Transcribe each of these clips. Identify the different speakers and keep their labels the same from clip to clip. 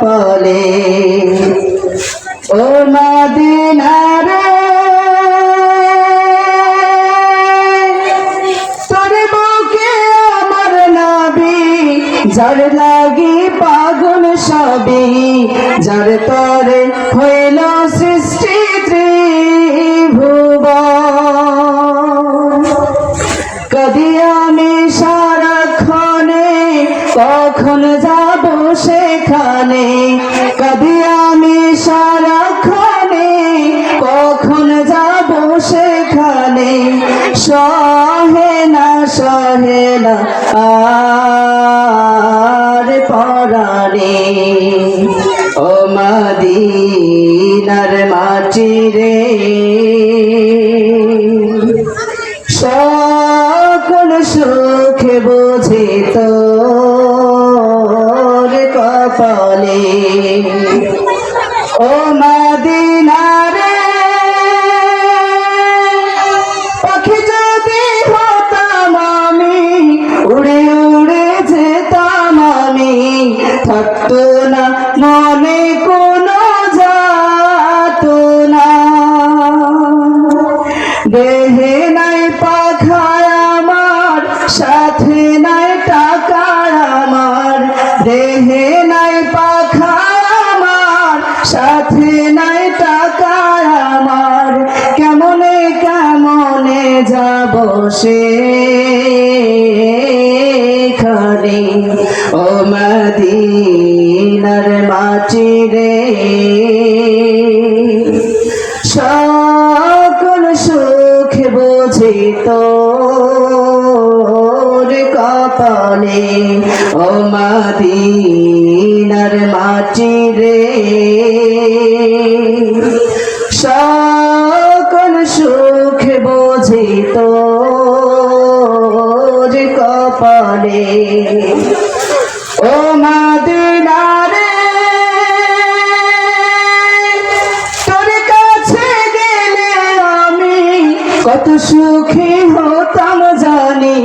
Speaker 1: কপালে। ও মদিনারে তোর বুকে আমার নাবি, যার লাগি পাগল সবই যার তরে হইল সৃষ্টি ত্রিভুবন। কদি আমি সারাক্ষণে কখন যাব সেখানে কদি আমি সারাক্ষণে কখন যাব সেখানে? সহে না সহে না, আর পরাণে। ও মদিনার মাটি রে। কপালে। ও মদিনারে পাখি যদি হতাম আমি, উড়ে উড়ে যেতাম আমি, থাকতো না মনে কোনো যাত না। দেহে নাই পাখায় যাব সে খানে ও মদিনার মাটি রে। সকল সুখ বোঝে তোর কপালে। ও মাদিনার মাটি রে। তোর কপালে। ও মাদিনারে, তোর কাছে গেলে আমি কত সুখী হতাম জানি।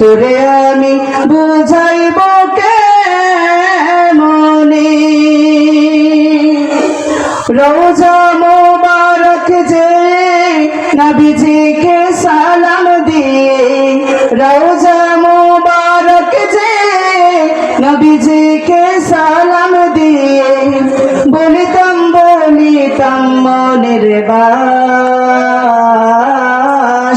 Speaker 1: তোরে আমি বুঝাইব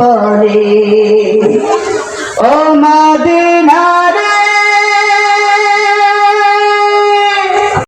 Speaker 1: পরে ও মা